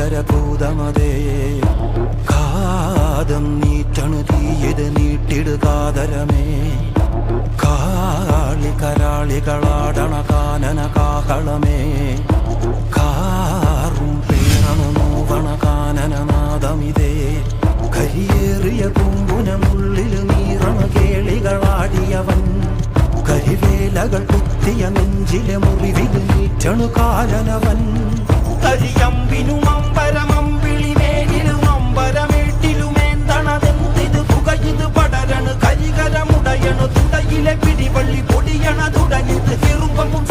ഭീകരഭൂതമതേ കാതം നീറ്റണു തീയത് നീട്ടിടുകാതരമേ കാളി കരാളികളാടണ കാനന കാഹളമേ. കാറും പേണണു നോവണ കാനനനാദമിതേ കരിയേറിയ പൂമ്പുനമുള്ളിൽ നീറണ കേളികളാടിയവൻ. കരിവേലകൾ കുത്തിയ നെഞ്ചിലെ മുറിവിൽ നീറ്റണു കാലനവൻ കരിയം இலப்பிடி வள்ளி பொடியனதுடன் இது சிறும்பமும்